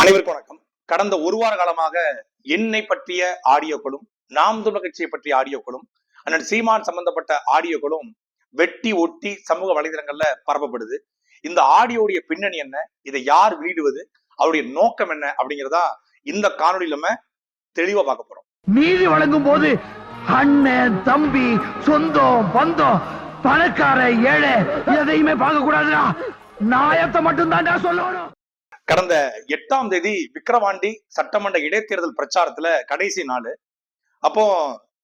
அனைவருக்கும் வணக்கம். கடந்த ஒரு வார காலமாக என்னை பற்றிய ஆடியோக்களும் நாம் தமிழ் கட்சியை பற்றிய ஆடியோக்களும் அண்ணன் சீமான் சம்பந்தப்பட்ட ஆடியோக்களும் வெட்டி ஒட்டி சமூக வலைதளங்கள்ல பரப்பப்படுது. இந்த ஆடியோடைய பின்னணி என்ன? இதை யார் வெளியிடுவது? அவருடைய நோக்கம் என்ன? அப்படிங்கிறதா இந்த காணொலியில நம்ம தெளிவா பார்க்க போறோம். நீதி வழங்கும் போது அண்ணன் தம்பி சொந்தம் பந்தம் பணக்கார ஏழை எதையுமே பார்க்க கூடாதுடா நாயத்தை மட்டும் தான்டா சொல்லணும். கடந்த எட்டாம் தேதி விக்கிரவாண்டி சட்டமன்ற இடைத்தேர்தல் பிரச்சாரத்துல கடைசி நாள். அப்போ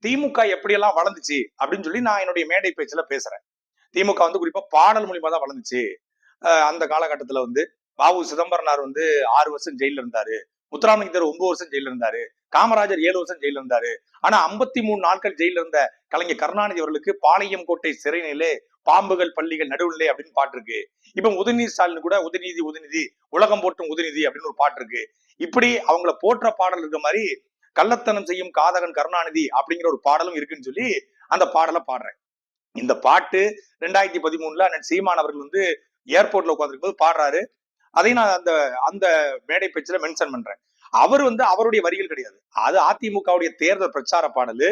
திமுக எப்படியெல்லாம் வளர்ந்துச்சு அப்படின்னு சொல்லி நான் என்னுடைய மேடை பேச்சுல பேசுறேன். திமுக வந்து குறிப்பா பாடல் மூலியமா தான் வளர்ந்துச்சு. அஹ் அந்த காலகட்டத்துல வந்து பாபு சிதம்பரனார் வந்து ஆறு வருஷம் ஜெயில இருந்தாரு. முத்துராமலிங்கத்தர் ஒன்பது வருஷம் ஜெயில இருந்தாரு. காமராஜர் ஏழு வருஷம் ஜெயில இருந்தாரு. ஆனா ஐம்பத்தி மூணு நாட்கள் ஜெயில இருந்த கலைஞர் கருணாநிதி அவர்களுக்கு பாளையம் கோட்டை சிறைநிலே பாம்புகள் பள்ளிகள் நடுவில்லை அப்படின்னு பாட்டு இருக்கு. இப்ப உதயநிதி ஸ்டாலின் கூட உதயநிதி உதயநிதி உலகம் போட்டும் உதயநிதி அப்படின்னு ஒரு பாட்டு இருக்கு. இப்படி அவங்கள போற்ற பாடல் இருக்க மாதிரி கள்ளத்தனம் செய்யும் காதகன் கருணாநிதி அப்படிங்கிற ஒரு பாடலும் இருக்குன்னு சொல்லி அந்த பாடலை பாடுறேன். இந்த பாட்டு ரெண்டாயிரத்தி பதிமூணுல அண்ணன் சீமான் அவர்கள் வந்து ஏர்போர்ட்ல உட்காந்துருக்கும் போது பாடுறாரு. அதையும் நான் அந்த அந்த மேடை பேச்சுல மென்ஷன் பண்றேன். அவர் வந்து அவருடைய வரிகள் கிடையாது. அது அதிமுகவுடைய தேர்தல் பிரச்சார பாடல்.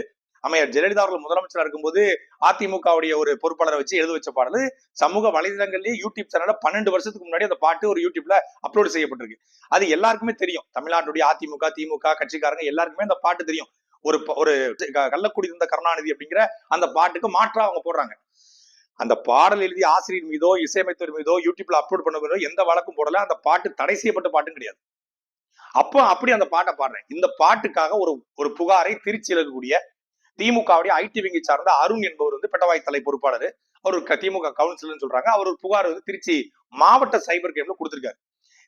அமையர் ஜெயலலிதா அவர்கள் முதலமைச்சராக இருக்கும்போது அதிமுகவுடைய ஒரு பொறுப்பாளரை வச்சு எழுத வச்ச பாடல். சமூக வலைதளங்கள்லயே யூடியூப் சேனல்ல பன்னெண்டு வருஷத்துக்கு முன்னாடி அந்த பாட்டு ஒரு யூடியூப்ல அப்லோடு செய்யப்பட்டிருக்கு. அது எல்லாருக்குமே தெரியும். தமிழ்நாட்டுடைய அதிமுக திமுக கட்சிக்காரங்க எல்லாருக்குமே அந்த பாட்டு தெரியும். ஒரு ஒரு கள்ளக்குடி இருந்த கருணாநிதி அப்படிங்கிற அந்த பாட்டுக்கு மாற்றா அவங்க போடுறாங்க. அந்த பாடல் எழுதிய ஆசிரியர் மீதோ இசையமைத்தவர் மீதோ யூடியூப்ல அப்லோட் பண்ண மீதோ எந்த வழக்கும் போடல. அந்த பாட்டு தடை செய்யப்பட்ட பாட்டும் கிடையாது. அப்போ அப்படி அந்த பாட்டை பாடுறேன். இந்த பாட்டுக்காக ஒரு ஒரு புகாரை திருச்சியில் இருக்கக்கூடிய திமுகவுடைய ஐடி விங்கி சார்ந்த அருண் என்பவர் வந்து பெட்டவாய் தலை பொறுப்பாளர். அவர் திமுக கவுன்சிலர்னு சொல்றாங்க. அவர் ஒரு புகார் வந்து திருச்சி மாவட்ட சைபர் கேம்ல கொடுத்திருக்காரு.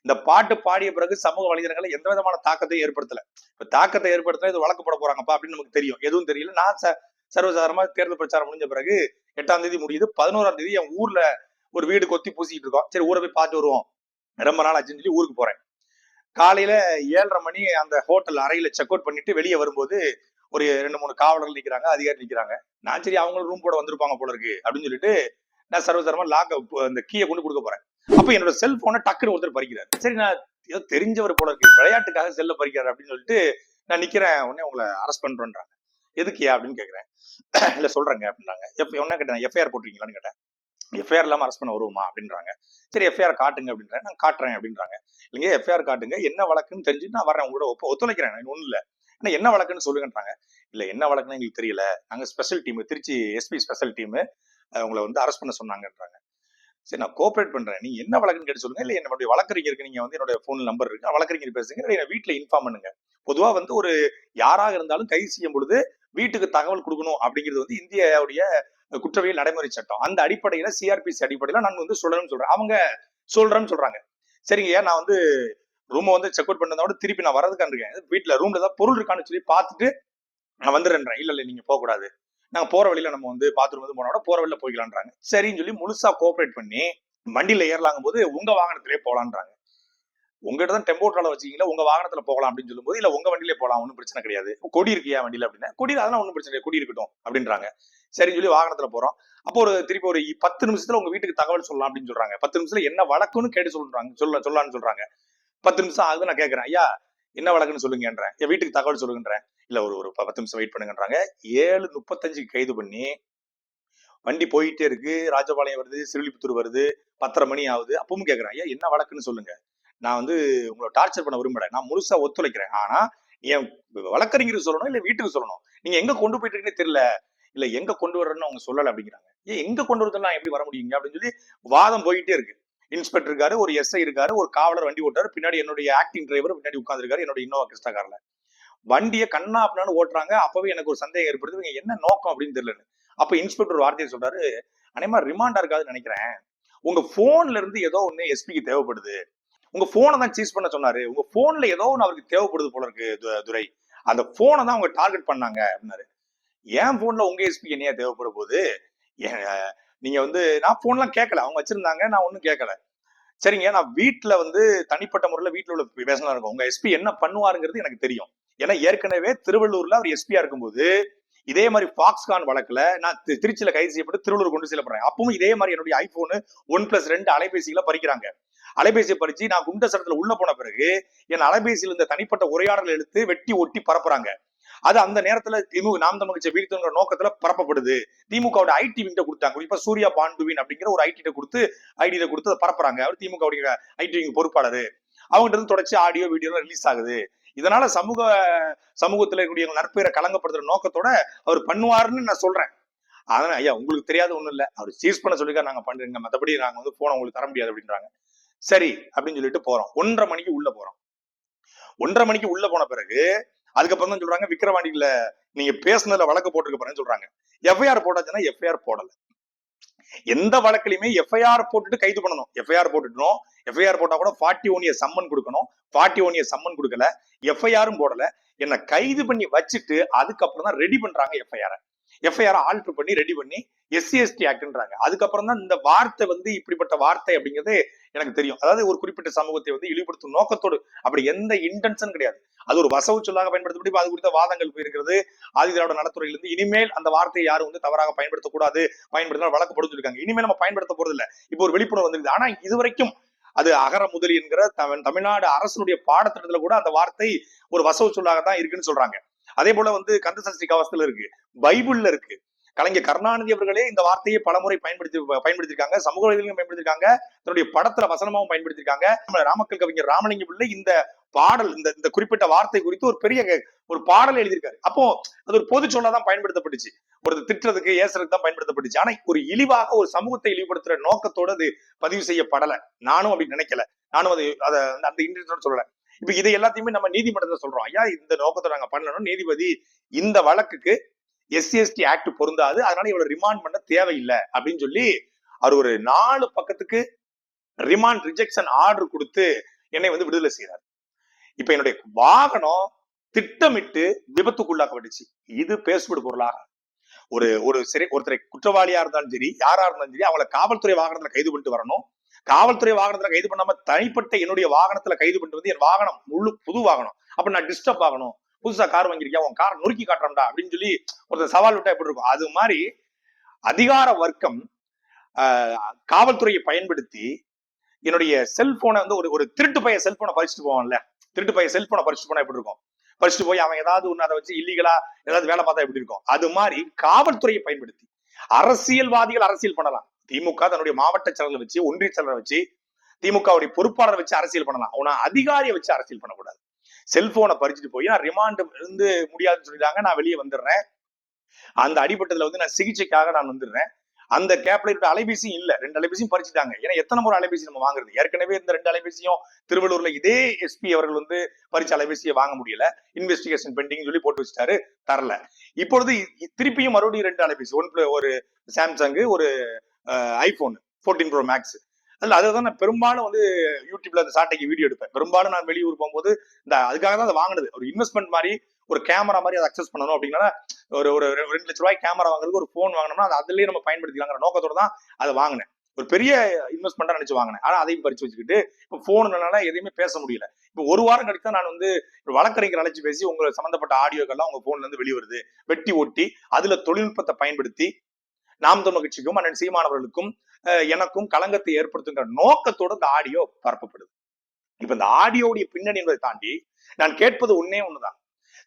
இந்த பாட்டு பாடிய பிறகு சமூக வலைதளங்களை எந்த விதமான தாக்கத்தையும் ஏற்படுத்தல. இப்ப தாக்கத்தை ஏற்படுத்தினா இது வழக்கு போட போறாங்கப்பா அப்படின்னு நமக்கு தெரியும். எதுவும் தெரியல. நான் ச- சர்வசாதாரணமா தேர்தல் பிரச்சாரம் முடிஞ்ச பிறகு எட்டாம் தேதி முடியுது. பதினோராம் தேதி என் ஊர்ல ஒரு வீடு கொத்தி பூசிட்டு இருக்கோம். சரி ஊரை போய் பார்த்து வருவோம். ரொம்ப நாள் ஆச்சுன்னு சொல்லி ஊருக்கு போறேன். காலையில ஏழரை மணி அந்த ஹோட்டல் அறையில செக் அவுட் பண்ணிட்டு வெளியே வரும்போது ஒரு ரெண்டு மூணு காவலர்கள் நிற்கிறாங்க அதிகாரி நிற்கிறாங்க நான் சரி அவங்களும் ரூம் போட வந்திருப்பாங்க போல இருக்கு அப்படின்னு சொல்லிட்டு நான் சர்வசரமா லாக் அந்த கீயை கொண்டு கொடுக்க போறேன். அப்ப என்னோட செல்போனை டக்குன்னு ஒருத்தர் பறிக்கிறார். சரி நான் ஏதோ தெரிஞ்சவர் போல இருக்கு. விளையாட்டுக்காக செல்ல பறிக்கிறார் அப்படின்னு சொல்லிட்டு நான் நிக்கிறேன். உடனே உங்களை அரெஸ்ட் பண்றேன்றாங்க. எதுக்கியா அப்படின்னு கேக்குறேன். இல்ல சொல்றேங்க அப்படின்றாங்க. எப்ப என்ன கேட்டேன் எஃப்ஐஆர் போட்டிருக்கீங்களான்னு கேட்டேன். எஃப்ஐஆர் இல்லாம அரெஸ்ட் பண்ண வருவோமா அப்படின்றாங்க. சரி எஃப்ஐஆர் காட்டுங்க அப்படின்றேன் நான் காட்டுறேன் அப்படின்றாங்க. இல்லைங்க எஃப்ஐஆர் காட்டுங்க. என்ன வழக்குன்னு தெரிஞ்சுட்டு நான் வரேன் உங்களோட ஒப்ப ஒத்துழைக்கிறேன். எனக்கு இல்லை இல்ல. ஆனா என்ன வழக்குன்னு சொல்லுங்கன்றாங்க. இல்ல என்ன வழக்குன்னு எங்களுக்கு தெரியல. நாங்க special team Trichy SP special team உங்களை வந்து அரெஸ்ட் பண்ண சொன்னாங்கன்றாங்க. சரி நான் கோஆபரேட் பண்றேன். நீங்க என்ன வழக்குன்னு கேட்டு சொல்லுங்க. இல்ல என்னுடைய வழக்கறிஞருக்கு நீங்க வந்து என்னோட போன் நம்பர் இருக்கு. வழக்கறிஞர் பேசுங்க இல்ல என் வீட்டுல இன்ஃபார்ம் பண்ணுங்க. பொதுவா வந்து ஒரு யாராக இருந்தாலும் கைது செய்யும் பொழுது வீட்டுக்கு தகவல் கொடுக்கணும் அப்படிங்கிறது வந்து இந்தியாவுடைய குற்றவியல் நடைமுறை சட்டம். அந்த அடிப்படையில சிஆர்பிசி அடிப்படையில நான் வந்து சொல்லணும்னு சொல்றேன். அவங்க சொல்றேன்னு சொல்றாங்க. சரிங்கய்யா நான் வந்து ரூமை வந்து செக் அவுட் பண்ணதோட திருப்பி நான் வரதுக்கான இருக்கேன் வீட்டுல ரூம்ல ஏதாவது பொருள் இருக்கான்னு சொல்லி பார்த்துட்டு நான் வந்துடுறேன் இல்ல இல்ல நீங்க போகக்கூடாது. நாங்கள் போகிற போற வழியில நம்ம வந்து பாத்ரூம் வந்து போனோட போற வழியில போய்க்கலான்றாங்க சரின்னு சொல்லி முழுசா கோஆப்ரேட் பண்ணி வண்டியில் ஏறலாங்கும் போது உங்க வாகனத்திலே போகலான்றாங்க உங்ககிட்ட தான் டெம்போ ட்ராவல் வச்சீங்களா உங்க வாகனத்துல போகலாம் அப்படின்னு சொல்லும்போது இல்ல உங்க வண்டியிலே போகலாம் ஒன்றும் பிரச்சனை கிடையாது. கொடி இருக்கியா வண்டியில? அப்படின்னா கொடி அதெல்லாம் ஒன்றும் பிரச்சனை கொடி இருக்கட்டும். அப்படின்றாங்க. சரின்னு சொல்லி வாகனத்துல போறோம். அப்போ ஒரு திருப்பி ஒரு பத்து நிமிஷத்துல உங்க வீட்டுக்கு தகவல் சொல்லலாம் அப்படின்னு சொல்றாங்க. பத்து நிமிஷத்துல என்ன வழக்குன்னு கேட்டு சொல்றாங்க சொல்ல சொல்லலாம்னு சொல்றாங்க. பத்து நிமிஷம் ஆகுது நான் கேட்கறேன் ஐயா என்ன வழக்குன்னு சொல்லுங்கன்றேன். என் வீட்டுக்கு தகவல் சொல்லுங்கன்றேன். இல்ல ஒரு ஒரு பத்து நிமிஷம் வெயிட் பண்ணுங்கன்றாங்க ஏழு முப்பத்தஞ்சுக்கு கைது பண்ணி வண்டி போயிட்டே இருக்கு. ராஜபாளையம் வருது சிறுவில்புத்தூர் வருது. பத்தரை மணி ஆகுது. அப்பவும் கேட்கறேன் ஐயா என்ன வழக்குன்னு சொல்லுங்க. நான் வந்து உங்களை டார்ச்சர் பண்ண விரும்பல. நான் முழுசா ஒத்துழைக்கிறேன். ஆனா என் வழக்கறிஞர் சொல்லணும் இல்ல வீட்டுக்கு சொல்லணும்? நீங்க எங்க கொண்டு போயிட்டு இருக்கீங்கன்னு தெரியல. இல்ல எங்க கொண்டு வர்றேன்னு அவங்க சொல்லல அப்படிங்கிறாங்க. ஏன் எங்க கொண்டு வரதுன்னா எப்படி வர முடியுங்க? அப்படின்னு சொல்லி வாதம் போயிட்டே இருக்கு. இன்ஸ்பெக்டர் இருக்காரு ஒரு எஸ்ஐ இருக்காரு ஒரு காவலர் வண்டி ஓட்டாரு பின்னாடி என்னுடைய ஆக்டிங் டிரைவர் பின்னாடி உட்காந்துருக்காரு என்னோட இன்னோவா கிறிஸ்டா கார்ல. வண்டியை கண்ணா அப்படின்னு ஓட்டுறாங்க. அப்பவே எனக்கு ஒரு சந்தேகம் ஏற்படுது. இவங்க என்ன நோக்கம் அப்படின்னு தெரியலன்னு. அப்ப இன்ஸ்பெக்டர் வார்த்தையை சொல்றாரு அனைமா ரிமாண்டா இருக்காதுன்னு நினைக்கிறேன். உங்க போன்ல இருந்து ஏதோ ஒண்ணு எஸ்பிக்கு தேவைப்படுது. உங்க போனை தான் சீஸ் பண்ண சொன்னாரு. உங்க போன்ல ஏதோ ஒன்று அவருக்கு தேவைப்படுது போல இருக்கு துரை. அந்த போனை தான் அவங்க டார்கெட் பண்ணாங்க அப்படின்னாரு. என் போன்ல உங்க எஸ்பி என்னையா தேவைப்பட போகுது? நீங்க வந்து நான் போன்லாம் கேட்கல அவங்க வச்சிருந்தாங்க நான் ஒன்றும் கேட்கல சரிங்க நான் வீட்டுல வந்து தனிப்பட்ட முறையில வீட்ல உள்ள பேசலாம் இருக்கும். உங்க எஸ்பி என்ன பண்ணுவாருங்கிறது எனக்கு தெரியும். ஏன்னா ஏற்கனவே திருவள்ளூர்ல அவர் எஸ்பியா இருக்கும்போது இதே மாதிரி ஃபாக்ஸ்கான் வழக்குல நான் திருச்சியில கைது செய்யப்பட்டு திருவள்ளூர் கொண்டு செல்லப்படுறேன். அப்பவும் இதே மாதிரி என்னுடைய ஐபோனு ஒன் பிளஸ் ரெண்டு அலைபேசிகளை பறிக்கிறாங்க. அலைபேசியை பறிச்சு நான் குண்ட சட்டத்துல உள்ள போன பிறகு என் அலைபேசியில் இருந்த தனிப்பட்ட உரையாடல் எடுத்து வெட்டி ஒட்டி பரப்புறாங்க. அது அந்த நேரத்துல திமுக நாம் தமிழ் கட்சி வீழ்த்துங்கிற நோக்கத்துல பரப்பப்படுது. திமுகவோட ஐடி விங்க கொடுத்தாங்க. குறிப்பா சூர்யா பாண்டுவின் அப்படிங்கிற ஒரு ஐடி கொடுத்து ஐடியில கொடுத்து அதை பரப்புறாங்க. அவர் திமுக ஐடி விங் பொறுப்பாளர். அவங்ககிட்ட இருந்து தொடர்ச்சி ஆடியோ வீடியோ ரிலீஸ் ஆகுது. இதனால சமூக சமூகத்துல இருக்கக்கூடிய நற்பெயரை கலங்கப்படுத்துற நோக்கத்தோட அவர் பண்ணுவாருன்னு நான் சொல்றேன். அதனால ஐயா உங்களுக்கு தெரியாத ஒண்ணும் இல்ல. அவர் சீஸ் பண்ண சொல்லிக்கா நாங்க பண்றீங்க. மத்தபடி நாங்க வந்து போன உங்களுக்கு தர முடியாது அப்படின்றாங்க. சரி அப்படின்னு சொல்லிட்டு போறோம். ஒன்றரை மணிக்கு உள்ள போறோம். ஒன்றரை மணிக்கு உள்ள போன பிறகு அதுக்கப்புறம் தான் சொல்றாங்க விக்கிரவாண்டியில நீங்க பேசுனதுல வழக்கு போட்டிருக்க போறேன்னு சொல்றாங்க. எஃப்ஐஆர் போட்டாச்சுன்னா எஃப்ஐஆர் போடல. எந்த வழக்குலையுமே எஃப்ஐஆர் போட்டுட்டு கைது பண்ணணும். எஃப்ஐஆர் போட்டுட்டோம். எஃப்ஐஆர் போட்டா கூட ஃபார்ட்டி ஒன் இயர் சம்மன் கொடுக்கணும். ஃபார்ட்டி ஒன் இயர் சம்மன் கொடுக்கல. எஃப்ஐஆரும் போடல. என்ன கைது பண்ணி வச்சுட்டு அதுக்கப்புறம் தான் ரெடி பண்றாங்க எஃப்ஐஆர் எஃப்ஐஆர் ஆல்டர் பண்ணி ரெடி பண்ணி எஸ்சி எஸ்டி ஆக்ட்ன்றாங்க அதுக்கப்புறம் தான் இந்த வார்த்தை வந்து இப்படிப்பட்ட வார்த்தை அப்படிங்கிறது எனக்கு தெரியும். அதாவது ஒரு குறிப்பிட்ட சமூகத்தை வந்து இழிவுபடுத்தும் நோக்கத்தோடு அப்படி எந்த இன்டென்ஷன் கிடையாது. அது ஒரு வசவு சொல்லாக பயன்படுத்தப்பட்டு அது குறித்த வாதங்கள் போயிருக்கிறது. ஆதி திராவிட நலத்துறையிலிருந்து இனிமேல் அந்த வார்த்தையை யாரும் வந்து தவறாக பயன்படுத்தக்கூடாது. பயன்படுத்தினால் வழக்கு போட்டுருக்காங்க இனிமேல் நம்ம பயன்படுத்த போறது இல்லை இப்போ ஒரு விழிப்புணர்வு வந்திருக்கு ஆனா இதுவரைக்கும் அது அகர முதலி என்கிற தமிழ்நாடு அரசுடைய பாடத்திட்டத்துல கூட அந்த வார்த்தை ஒரு வசவு சொல்லாக தான் இருக்குன்னு சொல்றாங்க. அதே போல வந்து கந்த சஷ்டி கவசத்துல இருக்கு. பைபிள்ல இருக்கு. கலைஞர் கருணாநிதி அவர்களே இந்த வார்த்தையை பலமுறை பயன்படுத்தி பயன்படுத்திருக்காங்க. சமூக வலைதளங்களும் பயன்படுத்திருக்காங்க. தன்னுடைய படத்துல வசனமாவும் பயன்படுத்திருக்காங்க. நம்ம ராமக்கல் கவிஞர் ராமலிங்க பிள்ளை இந்த பாடல் இந்த இந்த குறிப்பிட்ட வார்த்தை குறித்து ஒரு பெரிய ஒரு பாடல் எழுதியிருக்காரு. அப்போ அது ஒரு பொது சொல்லாதான் பயன்படுத்தப்பட்டுச்சு. ஒரு திட்டுறதுக்கு ஏசுறதுக்கு தான் பயன்படுத்தப்பட்டுச்சு. ஆனா ஒரு இழிவாக ஒரு சமூகத்தை இழிவுபடுத்துற நோக்கத்தோட அது பதிவு செய்யப்படல. நானும் அப்படி நினைக்கல. நானும் அது அதை அந்த இன்டர்நெட் சொல்லல இப்ப இதை எல்லாத்தையுமே நம்ம நீதிமன்றத்துல சொல்றோம். ஐயா இந்த நோக்கத்தை நாங்க பண்ணணும். நீதிபதி இந்த வழக்குக்கு எஸ்சி எஸ்டி ஆக்ட் பொருந்தாது. அதனால இவ்வளவு ரிமாண்ட் பண்ண தேவையில்லை அப்படின்னு சொல்லி அவர் ஒரு நாலு பக்கத்துக்கு ரிமாண்ட் ரிஜெக்ஷன் ஆர்டர் கொடுத்து என்னை வந்து விடுதலை செய்யறாரு இப்ப என்னுடைய வாகனம் திட்டமிட்டு விபத்துக்குள்ளாக்கப்பட்டுச்சு. இது பேசுபடு பொருளாக. ஒரு ஒரு சிறை ஒருத்தரை குற்றவாளியா இருந்தாலும் சரி யாரா இருந்தாலும் சரி அவளை காவல்துறை வாகனத்துல கைது பண்ணிட்டு வரணும். காவல்துறை வாகனத்துல கைது பண்ணாம தனிப்பட்ட என்னுடைய வாகனத்துல கைது பண்ணிட்டு வந்து என் வாகனம் முழு புது வாகனம். அப்ப நான் டிஸ்டர்ப் ஆகணும். புதுசா கார் வாங்கிருக்கியா உன் கார் நொறுக்கி காட்டுறோம்டா அப்படின்னு சொல்லி ஒருத்தர் சவால் விட்டா எப்படி இருக்கும்? அது மாதிரி அதிகார வர்க்கம் ஆஹ், காவல்துறையை பயன்படுத்தி என்னுடைய செல்போனை வந்து ஒரு ஒரு திருட்டு பைய செல்போனை பறிச்சுட்டு போவான்ல. திருட்டு பைய செல்போனை பறிச்சுட்டு போனா எப்படி இருக்கும்? பறிச்சுட்டு போய் அவன் ஏதாவது ஒண்ணு அதை வச்சு இல்லீகலா ஏதாவது வேலை பார்த்தா எப்படி இருக்கும்? அது மாதிரி காவல்துறையை பயன்படுத்தி அரசியல்வாதிகள் அரசியல் பண்ணலாம். திமுக தன்னுடைய மாவட்ட செயலரை வச்சு ஒன்றிய செயலரை வச்சு திமுகவுடைய பொறுப்பாளரை வச்சு அரசியல் பண்ணலாம். ஆனா அதிகாரியை வச்சு அரசியல் பண்ணக்கூடாது. செல்போனை பறிச்சுட்டு போய் நான் ரிமாண்ட் இருந்து முடியாதுன்னு சொல்லிட்டாங்க நான் வெளியே வந்துடுறேன். அந்த அடிபட்டத்துல வந்து நான் சிகிச்சைக்காக நான் வந்துடுறேன். அந்த கேப்ல இருக்க அலைபேசியும் இல்ல. ரெண்டு அலைபேசியும் பறிச்சுட்டாங்க. ஏன்னா எத்தனை முறை அலைபேசி நம்ம வாங்குறது? ஏற்கனவே இந்த ரெண்டு அலைபேசியும் திருவள்ளூர்ல இதே எஸ்பி அவர்கள் வந்து பறிச்ச அலைபேசியை வாங்க முடியல. இன்வெஸ்டிகேஷன் பெண்டிங் சொல்லி போட்டு வச்சுட்டாரு. தரல. இப்பொழுது திருப்பியும் மறுபடியும் ரெண்டு அலைபேசி. ஒன் ஒரு சாம்சங் ஒரு ஐபோன் ஃபோர்டீன் ப்ரோ மேக்ஸ் அதில் அதை தான் நான் பெரும்பாலும் வந்து யூடியூப்ல அந்த சாட்டைக்கு வீடியோ எடுப்பேன். பெரும்பாலும் நான் வெளியூர் போகும்போது இந்த அதுக்காக தான் அதை வாங்கினது. ஒரு இன்வெஸ்ட்மெண்ட் மாதிரி ஒரு கேமரா மாதிரி அதை அக்சஸ் பண்ணணும் அப்படின்னா ஒரு ஒரு ரெண்டு லட்ச ரூபாய் கேமரா வாங்குறதுக்கு ஒரு ஃபோன் வாங்கினோம்னா அது அதுலேயே நம்ம பயன்படுத்திக்கலாங்கிற நோக்கத்தோட தான் அதை வாங்கினேன். ஒரு பெரிய இன்வெஸ்ட்மெண்ட்டாக நினச்சி வாங்கினேன். ஆனால் அதையும் பறிச்சு வச்சுக்கிட்டு இப்போ ஃபோனுனால எதையுமே பேச முடியல. இப்போ ஒரு வாரம் கழித்து தான் நான் வந்து வழக்கறிஞர் அழைச்சி பேசி உங்க சம்மந்தப்பட்ட ஆடியோக்கெல்லாம் உங்கள் ஃபோன்லேருந்து வெளிவருது வெளியே வருது வெட்டி ஒட்டி அதில் தொழில்நுட்பத்தை பயன்படுத்தி நாம் தமிழ் கட்சிக்கும் அண்ணன் சீமானவர்களுக்கும் எனக்கும் கலங்கத்தை ஏற்படுத்துங்கிற நோக்கத்தோட இந்த ஆடியோ பரப்பப்படுது. இப்ப இந்த ஆடியோடைய பின்னணி என்பதை தாண்டி நான் கேட்பது ஒன்னே ஒண்ணுதான்.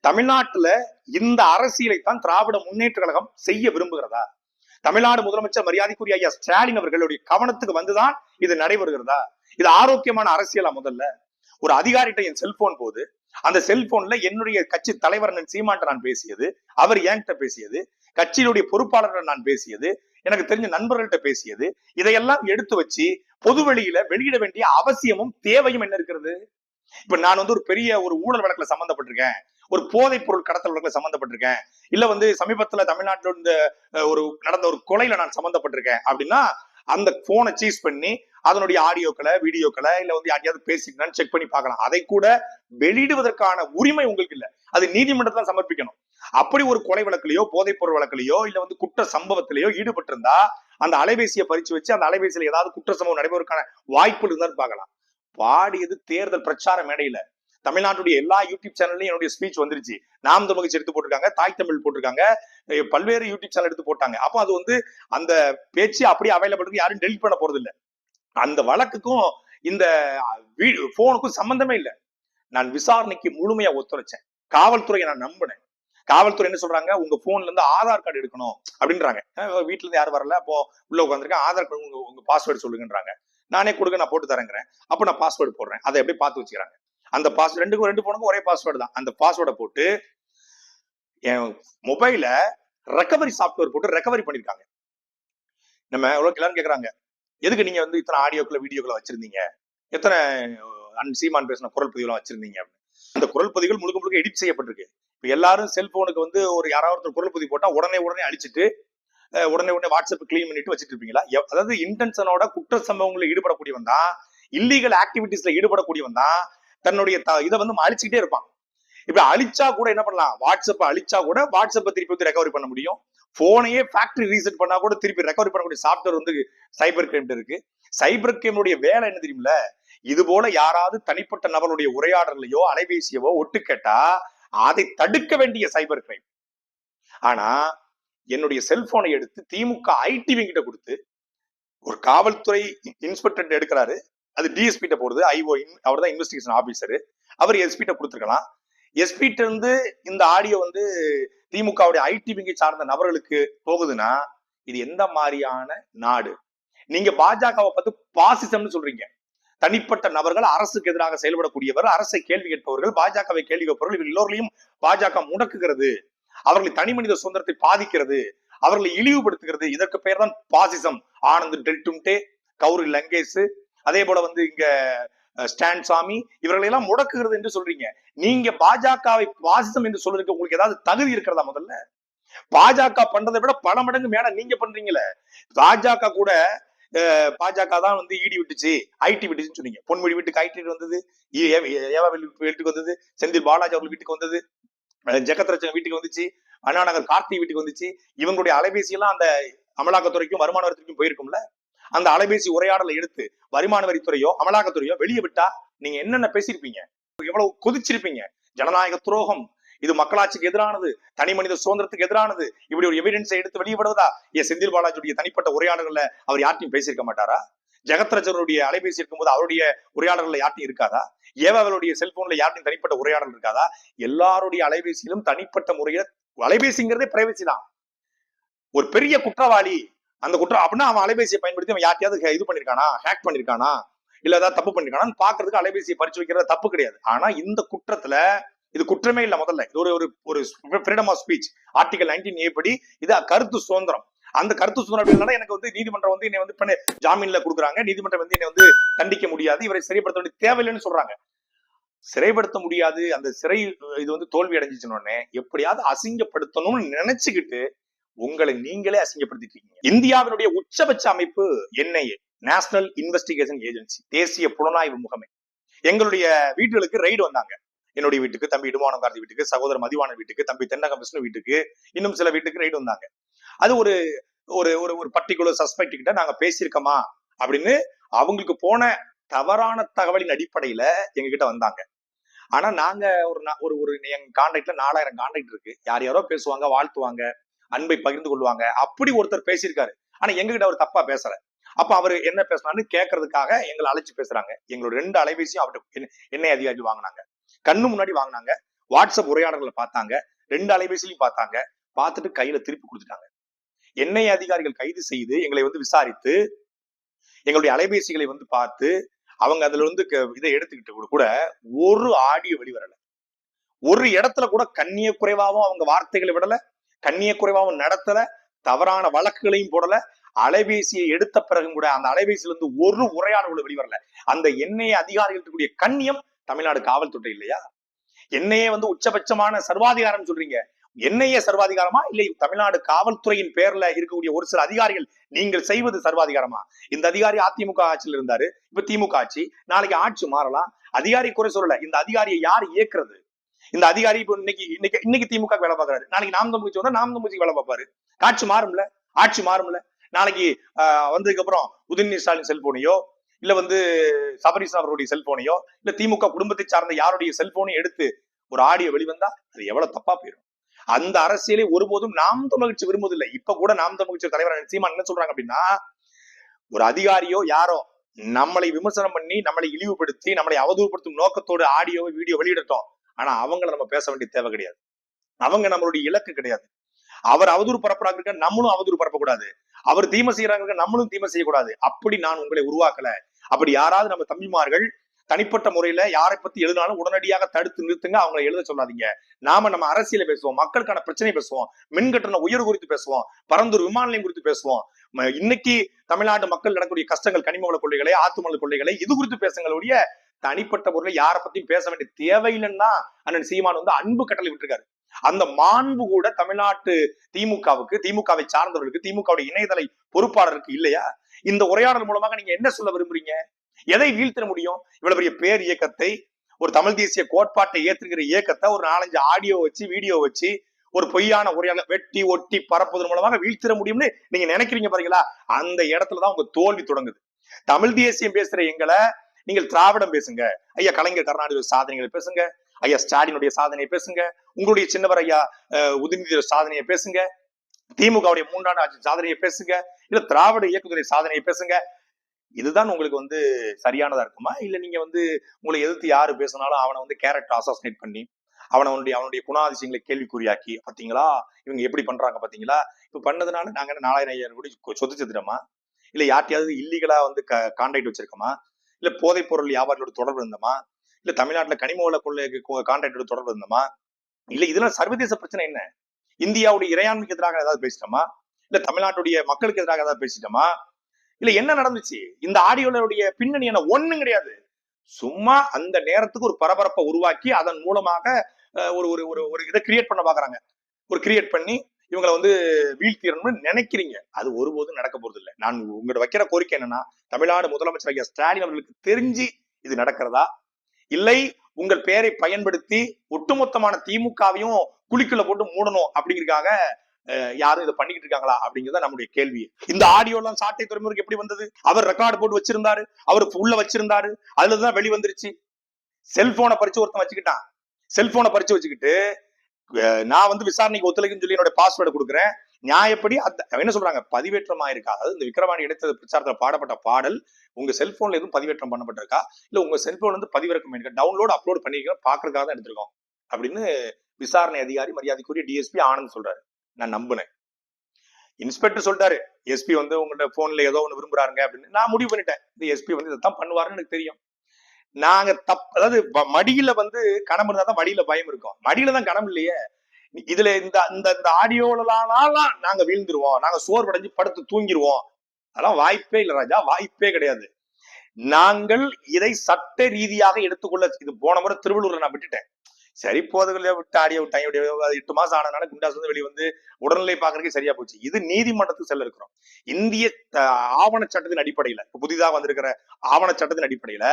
தமிழ்நாட்டுல இந்த அரசியலை தான் திராவிட முன்னேற்ற கழகம் செய்ய விரும்புகிறதா? தமிழ்நாடு முதலமைச்சர் மரியாதைக்குரிய ஐயா ஸ்டாலின் அவர்களுடைய கவனத்துக்கு வந்துதான் இது நடைபெறுகிறதா? இது ஆரோக்கியமான அரசியலா முதல்ல? ஒரு அதிகாரிகிட்ட என் செல்போன் போது அந்த செல்போன்ல என்னுடைய கட்சி தலைவர் அண்ணன் சீமான்ட்ட நான் பேசியது. அவர் என்கிட்ட பேசியது. கட்சியினுடைய பொறுப்பாளர்கள் நான் பேசியது எனக்கு தெரிஞ்ச நண்பர்கள்ட்ட பேசியது இதையெல்லாம் எடுத்து வச்சு பொது வெளியில வெளியிட வேண்டிய அவசியமும் தேவையும் என்ன இருக்கிறது? இப்ப நான் வந்து ஒரு பெரிய ஒரு ஊழல் வழக்குல சம்பந்தப்பட்டிருக்கேன் ஒரு போதைப் பொருள் கடத்தல் வழக்குல சம்பந்தப்பட்டிருக்கேன் இல்ல வந்து சமீபத்துல தமிழ்நாட்டுல இந்த ஒரு நடந்த ஒரு கொலையில நான் சம்பந்தப்பட்டிருக்கேன் அப்படின்னா அந்த போனை சீஸ் பண்ணி அதனுடைய ஆடியோக்களை வீடியோக்களை இல்ல வந்து யாரையாவது பேசிக்கலாம்னு செக் பண்ணி பார்க்கலாம். அதை கூட வெளியிடுவதற்கான உரிமை உங்களுக்கு இல்ல. அது நீதிமன்றத்துல சமர்ப்பிக்கணும். அப்படி ஒரு கொலை வழக்குலையோ போதைப்பொருள் பொருள் இல்ல வந்து குற்ற சம்பவத்திலேயோ ஈடுபட்டிருந்தா அந்த அலைபேசியை பறிச்சு வச்சு அந்த அலைபேசியில ஏதாவது குற்ற சம்பவம் நடைபெறுவதற்கான வாய்ப்பு இருந்தான்னு பார்க்கலாம். பாடியது தேர்தல் பிரச்சார மேடையில. தமிழ்நாட்டுடைய எல்லா யூடியூப் சேனல்லையும் என்னுடைய ஸ்பீச் வந்துருச்சு. நாம் தமிழ்ச்சி எடுத்து போட்டிருக்காங்க தாய் தமிழ் போட்டிருக்காங்க பல்வேறு யூடியூப் சேனல் எடுத்து போட்டாங்க. அப்போ அது வந்து அந்த பேச்சு அப்படியே அவைலபிள் இருக்கு யாரும் டெலிட் பண்ண போறது இல்ல. அந்த வழக்குக்கும் இந்த போனுக்கும் சம்பந்தமே இல்லை. நான் விசாரணைக்கு முழுமையா ஒத்துழைச்சேன். காவல்துறையை நான் நம்பினேன். காவல்துறை என்ன சொல்றாங்க? உங்க போன்ல இருந்து ஆதார் கார்டு எடுக்கணும் அப்படின்றாங்க. வீட்டுல இருந்து யாரும் வரல. அப்போ உள்ள உட்காந்துருக்கேன் ஆதார் கார்டு உங்க உங்க பாஸ்வேர்டு சொல்லுங்கன்றாங்க. நானே கொடுக்க நான் போட்டு தரேங்கிறேன். அப்போ நான் பாஸ்வேர்டு போடுறேன். அதை எப்படி பார்த்து வச்சுக்கிறாங்க. அந்த பாஸ் ரெண்டுக்கும் ரெண்டு போனுக்கும் ஒரே பாஸ்வேர்டு தான். அந்த பாஸ்வேர்டை போட்டு என் மொபைல ரெக்கவரி சாஃப்ட்வேர் போட்டு ரெக்கவரி பண்ணிருக்காங்க. நம்ம எவ்வளவு எல்லாரும் கேக்குறாங்க. எதுக்கு நீங்க வந்து இத்தனை ஆடியோக்குள்ள வீடியோக்குள்ள வச்சிருந்தீங்க? எத்தனை அன் சீமான் பேசின குரல் பதிவுலாம் வச்சிருந்தீங்க அப்படின்னு. அந்த குரல் பதிவுகள் முழுக்க முழுக்க எடிட் செய்யப்பட்டிருக்கு. இப்ப எல்லாரும் செல்போனுக்கு வந்து ஒரு யாராவது ஒருத்தர் குரல் பதிவு போட்டா உடனே உடனே அழிச்சிட்டு உடனே உடனே வாட்ஸ்அப் கிளீன் பண்ணிட்டு வச்சுட்டு இருப்பீங்களா? அதாவது இன்டென்ஷனோட குற்ற சம்பவங்களில் ஈடுபடக்கூடியவன் தான் இல்லீகல் ஆக்டிவிட்டிஸ்ல ஈடுபடக்கூடியவன் தான் தன்னுடைய த- இதை வந்து அழிச்சுக்கிட்டே இருப்பான். இப்ப அழிச்சா கூட என்ன பண்ணலாம்? வாட்ஸ்அப் அழிச்சா கூட வாட்ஸ்அப்பை திருப்பி வந்து ரெக்கவரி பண்ண முடியும். போனையே ஃபேக்டரி ரீசெட் பண்ணா கூட திருப்பி ரெக்கவரி பண்ணக்கூடிய சாஃப்ட்வேர் வந்து சைபர் கிரைம் இருக்கு. சைபர் கிரைமுடைய வேலை என்ன தெரியுமில்ல? இது போல யாராவது தனிப்பட்ட நபருடைய உரையாடலையோ அலைபேசியவோ ஒட்டு கேட்டா அதை தடுக்க வேண்டிய சைபர் கிரைம். ஆனா என்னுடைய செல்போனை எடுத்து திமுக ஐடி கிட்ட கொடுத்து ஒரு காவல்துறை இன்ஸ்பெக்டர் எடுக்கிறாரு. அது டிஎஸ்பி கிட்ட போறது ஐஓ அவர் தான் இன்வெஸ்டிகேஷன் ஆபீசர் அவர் எஸ்பி கிட்ட கொடுத்துருக்கலாம். எஸ்பி இருந்து இந்த ஆடியோ வந்து திமுகவுடைய ஐடி விங்கை சார்ந்த நபர்களுக்கு போகுதுன்னா இது எந்த மாதிரியான நாடு? நீங்க பாஜகவை பார்த்து பாசிசம்னு சொல்றீங்க. தனிப்பட்ட நபர்கள் அரசுக்கு எதிராக செயல்படக்கூடியவர் அரசை கேள்வி கேட்பவர்கள் பாஜகவை கேள்வி கேட்பவர்கள் இவர் எல்லோரையும் பாஜக முடக்குகிறது. அவர்களை தனி மனித சுதந்திரத்தை பாதிக்கிறது. அவர்களை இழிவுபடுத்துகிறது. இதற்கு பெயர் தான் பாசிசம். ஆனந்த் டெல்டும்டே கௌரி லங்கேஷ் அதே போல வந்து இங்க ஸ்டான் சாமி இவர்களை எல்லாம் முடக்குகிறது என்று சொல்றீங்க. நீங்க பாஜகவை பாசிசம் என்று சொல்றதுக்கு உங்களுக்கு ஏதாவது தகுதி இருக்கிறதா முதல்ல? பாஜக பண்றதை விட பல மடங்கு மேல நீங்க பண்றீங்களே. பாஜக கூட பாஜக தான் வந்து ஈடி விட்டுச்சு ஐடி விட்டுச்சுன்னு சொன்னீங்க. பொன்மொழி வீட்டுக்கு ஐடி வந்தது ஏவா வீட்டுக்கு வந்தது செந்தில் பாலாஜி அவர்கள் வீட்டுக்கு வந்தது அஹ், வீட்டுக்கு வந்துச்சு அண்ணா நகர் கார்த்தி வீட்டுக்கு வந்துச்சு. இவங்களுடைய அலைபேசி எல்லாம் அந்த அமலாக்கத்துறைக்கும் வருமான வரித்துறைக்கும் போயிருக்கும்ல? அந்த அலைபேசி உரையாடலை எடுத்து வருமான வரித்துறையோ அமலாக்கத்துறையோ வெளியே விட்டா நீங்க என்னென்ன பேசியிருப்பீங்க? எவ்வளவு கொதிச்சிருப்பீங்க? ஜனநாயக துரோகம் இது மக்களாட்சிக்கு எதிரானது. தனி மனித சுதந்திரத்துக்கு எதிரானது. இப்படி ஒரு எவிடன்ஸை எடுத்து வெளியிடுவதா? ஏ செந்தில் பாலாஜியுடைய தனிப்பட்ட உரையாடல்கள்ல அவர் யார்ட்டையும் பேசியிருக்க மாட்டாரா? ஜெகத்ரஜனுடைய அலைபேசி இருக்கும்போது அவருடைய உரையாடல்கள் யார்ட்டையும் இருக்காதா? ஏவாவளுடைய செல்போன்ல யார்ட்டையும் தனிப்பட்ட உரையாடல் இருக்காதா? எல்லாருடைய அலைபேசியிலும் தனிப்பட்ட முறையில அலைபேசிங்கிறதே பிரைவசி தான். ஒரு பெரிய குற்றவாளி அந்த குற்றம் அப்படின்னா அவன் அலைபேசியை பயன்படுத்தி அவன் யார்ட்டையாவது இது பண்ணிருக்கானா? ஹேக் பண்ணிருக்கானா? இல்ல ஏதாவது தப்பு பண்ணிருக்கானான்னு பாக்குறதுக்கு அலைபேசியை பறிச்சு வைக்கிறது தப்பு கிடையாது. ஆனா இந்த குற்றத்துல இது குற்றமே இல்ல முதல்ல. இது ஒரு ஒரு ஒரு freedom of speech article nineteen A படி இது கருத்து சுதந்திரம். அந்த கருத்து சுதந்திரம் அப்படின்னா எனக்கு வந்து நீதிமன்றம் வந்து என்னை வந்து ஜாமீன்ல கொடுக்குறாங்க. நீதிமன்றம் வந்து என்னை வந்து தண்டிக்க முடியாது. இவரை சிறைப்படுத்த வேண்டிய தேவையில்லைன்னு சொல்றாங்க. சிறைப்படுத்த முடியாது. அந்த சிறை இது வந்து தோல்வி அடைஞ்சிச்சுன்னு எப்படியாவது அசிங்கப்படுத்தணும்னு நினைச்சுக்கிட்டு உங்களை நீங்களே அசிங்கப்படுத்திட்டு இந்தியாவினுடைய உச்சபட்ச அமைப்பு என்ஐஏ நேஷனல் இன்வெஸ்டிகேஷன் ஏஜென்சி தேசிய புலனாய்வு முகமை. எங்களுடைய வீட்டுகளுக்கு ரைடு வந்தாங்க. என்னுடைய வீட்டுக்கு தம்பி இடுமானம் கார்த்தி வீட்டுக்கு சகோதரர் மதிவான வீட்டுக்கு தம்பி தென்னகம் விஷ்ணு வீட்டுக்கு இன்னும் சில வீட்டுக்கு ரைடு வந்தாங்க. அது ஒரு ஒரு ஒரு ஒரு பர்டிகுலர் சஸ்பெக்ட் கிட்ட நாங்க பேசியிருக்கோமா அப்படின்னு அவங்களுக்கு போன தவறான தகவலின் அடிப்படையில எங்க கிட்ட வந்தாங்க. ஆனா நாங்க ஒரு ஒரு ஒரு எங்க கான்டாக்ட்ல நாலாயிரம் கான்டாக்ட் இருக்கு. யார் யாரோ பேசுவாங்க வாழ்த்துவாங்க அன்பை பகிர்ந்து கொள்வாங்க அப்படி ஒருத்தர் பேசியிருக்காரு. ஆனா எங்ககிட்ட அவர் தப்பா பேசல. அப்ப அவர் என்ன பேசினான்னு கேட்கறதுக்காக எங்களை அழைச்சு பேசுறாங்க. எங்களோட ரெண்டு அலைபேசியும் அவர்கிட்ட என்னை அதிகாரிகள் வாங்கினாங்க. கண்ணு முன்னாடி வாங்கினாங்க. வாட்ஸ்அப் உரையாடல்களை பார்த்தாங்க. ரெண்டு அலைபேசிலையும் பார்த்தாங்க. பார்த்துட்டு கையில திருப்பி கொடுத்துட்டாங்க. எண்ணெய் அதிகாரிகள் கைது செய்து எங்களை வந்து விசாரித்து எங்களுடைய அலைபேசிகளை வந்து பார்த்து அவங்க அதுல இருந்து இதை எடுத்துக்கிட்டு கூட ஒரு ஆடியோ வெளிவரல. ஒரு இடத்துல கூட கண்ணிய குறைவாகவும் அவங்க வார்த்தைகளை விடல கண்ணிய குறைவாகவும் நடத்தல தவறான வழக்குகளையும் போடல அலைபேசியை எடுத்த பிறகும் கூட அந்த அலைபேசியில இருந்து ஒரு உரையாடல்கள் வெளிவரல. அந்த எண்ணெய் அதிகாரிகளுக்கு கூடிய கண்ணியம் தமிழ்நாடு காவல்துறை இல்லையா? என்னையே வந்து உச்சபட்சமான சர்வாதிகாரம் சொல்றீங்க. என்னையே சர்வாதிகாரமா? இல்லை தமிழ்நாடு காவல்துறையின் பேர்ல இருக்கக்கூடிய ஒரு சில அதிகாரிகள் நீங்கள் செய்வது சர்வாதிகாரமா? இந்த அதிகாரி அதிமுக ஆட்சியில் இருந்தாரு. இப்ப திமுக ஆட்சி. நாளைக்கு ஆட்சி மாறலாம். அதிகாரி குறை சொல்லல. இந்த அதிகாரியை யார் இயக்குறது இந்த அதிகாரி இப்போ இன்னைக்கு இன்னைக்கு இன்னைக்கு திமுக வேலை பார்க்கறாரு. நாளைக்கு நாம் தமிழ்ச்சி வந்தா நாம் தமிழ்ச்சி வேலை பார்ப்பாரு. ஆட்சி மாறும்ல? ஆட்சி மாறும்ல? நாளைக்கு வந்ததுக்கு அப்புறம் உதயநிதி ஸ்டாலின் செல்போனையோ இல்ல வந்து சபரிசன் அவருடைய செல்போனையோ இல்ல திமுக குடும்பத்தை சார்ந்த யாருடைய செல்போனையும் எடுத்து ஒரு ஆடியோ வெளிவந்தா அது எவ்வளவு தப்பா போயிடும். அந்த அரசியலை ஒருபோதும் நாம் தமிழ்ச்சி விரும்புவதில்லை. இப்ப கூட நாம் தமிழ்ச்சி தலைவர் சீமான் என்ன சொல்றாங்க அப்படின்னா ஒரு அதிகாரியோ யாரோ நம்மளை விமர்சனம் பண்ணி நம்மளை இழிவுபடுத்தி நம்மளை அவதூறுபடுத்தும் நோக்கத்தோடு ஆடியோ வீடியோ வெளியிடட்டும். ஆனா அவங்கள நம்ம பேச வேண்டிய தேவை கிடையாது. அவங்க நம்மளுடைய இலக்கு கிடையாது. அவர் அவதூறு பரப்புறாங்க நம்மளும் அவதூறு பரப்பக்கூடாது. அவர் தீமை செய்யறாங்க நம்மளும் தீமை செய்யக்கூடாது. அப்படி நான் உங்களை உருவாக்கல. அப்படி யாராவது நம்ம தம்பிமார்கள் தனிப்பட்ட முறையில யாரை பத்தி எழுதினாலும் உடனடியாக தடுத்து நிறுத்துங்க அவங்களை எழுத சொல்லாதீங்க. நாம நம்ம அரசியல பேசுவோம் மக்களுக்கான பிரச்சனை பேசுவோம் மின் கட்டண உயர்வு குறித்து பேசுவோம் பரந்தூர் விமான நிலையம் குறித்து பேசுவோம். இன்னைக்கு தமிழ்நாட்டு மக்கள் நடக்கக்கூடிய கஷ்டங்கள் கனிமவள கொள்ளைகளை ஆத்துமல கொள்ளைகளை இது குறித்து பேசுங்களுடைய தனிப்பட்ட முறையில யாரை பத்தியும் பேச வேண்டிய தேவையில்லைன்னா அண்ணன் சீமான் வந்து அன்பு கட்டளை விட்டுருக்காரு. அந்த மாண்பு கூட தமிழ்நாட்டு திமுகவுக்கு திமுகவை சார்ந்தவர்களுக்கு திமுகவுடைய இணையதளை பொறுப்பாளருக்கு இல்லையா? இந்த உரையாடல் மூலமாக நீங்க என்ன சொல்ல விரும்புறீங்க? எதை வீழ்த்திட முடியும்? இவ்வளவு பெரிய பேர் இயக்கத்தை ஒரு தமிழ் தேசிய கோட்பாட்டை ஏற்றுகிற இயக்கத்தை ஒரு நாலஞ்சு ஆடியோ வச்சு வீடியோ வச்சு ஒரு பொய்யான உரையாடல வெட்டி ஒட்டி பரப்புவதன் மூலமாக வீழ்த்திட முடியும்னு நீங்க நினைக்கிறீங்க பாருங்களா? அந்த இடத்துலதான் உங்க தோல்வி தொடங்குது. தமிழ் தேசியம் பேசுற எங்களை நீங்கள் திராவிடம் பேசுங்க. ஐயா கலைஞர் கருணாநிதி சாதனைகளை பேசுங்க. ஐயா ஸ்டாலினுடைய சாதனையை பேசுங்க. உங்களுடைய சின்னவர் ஐயா அஹ், உதயநிதியோட சாதனையை பேசுங்க. திமுகவுடைய மூன்றாண்டு ஆட்சி சாதனையை பேசுங்க. இல்ல திராவிட இயக்கத்துடைய சாதனையை பேசுங்க. இதுதான் உங்களுக்கு வந்து சரியானதா இருக்குமா? இல்ல நீங்க வந்து உங்களை எதிர்த்து யாரு பேசினாலும் அவனை வந்து கேரக்டர் அசாசினேட் பண்ணி அவனை அவனுடைய அவனுடைய குணாதிசயங்களை கேள்விக்குறியாக்கி பாத்தீங்களா? இவங்க எப்படி பண்றாங்க பாத்தீங்களா? இப்ப பண்ணதுனால நாங்க என்ன நாலாயிரம் ஐயாயிரம் கோடி சொத்து செத்துட்டோமா இல்ல யார்ட்டையாவது இல்லீகலா வந்து காண்டாக்ட் வச்சிருக்கோமா? இல்ல போதைப் பொருள் வியாபாரிகளோட தொடர்பு இருந்தோமா? இல்ல தமிழ்நாட்டுல கனிம வள கொள்ளைக்கு கான்ட்ராக்டோட தொடர்பு இருந்தோமா? இல்ல இதெல்லாம் சர்வதேச பிரச்சனை என்ன? இந்தியாவுடைய இறையாண்மைக்கு எதிராக ஏதாவது பேசிட்டோமா? இல்ல தமிழ்நாட்டுடைய மக்களுக்கு எதிராக ஏதாவது பேசிட்டோமா? இல்ல என்ன நடந்துச்சு? இந்த ஆடியோடைய பின்னணி என்ன? ஒண்ணும் கிடையாது. சும்மா அந்த நேரத்துக்கு ஒரு பரபரப்பை உருவாக்கி அதன் மூலமாக ஒரு ஒரு ஒரு ஒரு இதை கிரியேட் பண்ண பாக்குறாங்க. ஒரு கிரியேட் பண்ணி இவங்களை வந்து வீழ்த்திடணும்னு நினைக்கிறீங்க. அது ஒருபோதும் நடக்க போறது இல்லை. நான் உங்களோட வைக்கிற கோரிக்கை என்னன்னா தமிழ்நாடு முதலமைச்சர் ஐயா ஸ்டாலின் அவர்களுக்கு தெரிஞ்சு இது நடக்கிறதா? இல்லை உங்கள் பெயரை பயன்படுத்தி ஒட்டுமொத்தமான திமுகவையும் குழிக்குள்ள போட்டு மூடணும் அப்படிங்கிறதுக்காக யாரும் இதை பண்ணிக்கிட்டு இருக்காங்களா அப்படிங்கறத நம்முடைய கேள்வி. இந்த ஆடியோ எல்லாம் சாட்டை துறைமுறைக்கு எப்படி வந்தது? அவர் ரெக்கார்டு போட்டு வச்சிருந்தாரு அவர் உள்ள வச்சிருந்தாரு அதுலதான் வெளி வந்துருச்சு செல்போனை பறிச்சு ஒருத்தன் வச்சுக்கிட்டான். செல்போனை பறிச்சு வச்சுக்கிட்டு நான் வந்து விசாரணைக்கு ஒத்துழைக்குன்னு சொல்லி என்னோட பாஸ்வேர்டு கொடுக்குறேன். நியாயப்படி அந்த என்ன சொல்றாங்க? பதிவேற்றம் ஆயிருக்கா அதாவது இந்த விக்ரவாணி எடுத்தது பிரச்சாரத்துல பாடப்பட்ட பாடல் உங்க செல்போன்ல எதுவும் பதிவேற்றம் பண்ணப்பட்டிருக்கா? இல்ல உங்க செல்போன் வந்து பதிவிறக்கம் பண்ணிருக்கா? டவுன்லோட் அப்லோட் பண்ணிருக்கோம் பாக்குறதுக்காக தான் எடுத்திருக்கோம். அப்படின்னு விசாரணை அதிகாரி மரியாதைக்குரிய டிஎஸ்பி ஆனந்த் சொல்றாரு. நான் நம்பினேன். இன்ஸ்பெக்டர் சொல்லிட்டாரு. எஸ்பி வந்து உங்கள்ட்ட போன்ல ஏதோ ஒண்ணு விரும்புறாருங்க அப்படின்னு. நான் முடிவு பண்ணிட்டேன். இந்த எஸ்பி வந்து இதைத்தான் பண்ணுவாருன்னு எனக்கு தெரியும். நாங்க தப் அதாவது மடியில வந்து கணம் இருந்தா தான் மடியில பயம் இருக்கும். மடியில தான் கணம் இல்லையே. இதுல இந்த இந்த இந்த ஆடியோலாம் நாங்க வீழ்ந்துருவோம். நாங்க சோர்வடைஞ்சு படுத்து தூங்கிடுவோம் அதெல்லாம் வாய்ப்பே இல்லை ராஜா வாய்ப்பே கிடையாது. நாங்கள் இதை சட்ட ரீதியாக எடுத்துக்கொள்ள இது போன முறை திருவள்ளூர்ல நான் விட்டுட்டேன். சரி போதுகளை விட்டு ஆடியோ விட்டாங்க எட்டு மாசம் ஆனதுனால குண்டாஸ் வந்து வெளியே வந்து உடல்நிலை பாக்குறதுக்கு சரியா போச்சு. இது நீதிமன்றத்துக்கு செல்ல இருக்கிறோம் இந்திய ஆவண சட்டத்தின் அடிப்படையில புதிதாக வந்திருக்கிற ஆவண சட்டத்தின் அடிப்படையில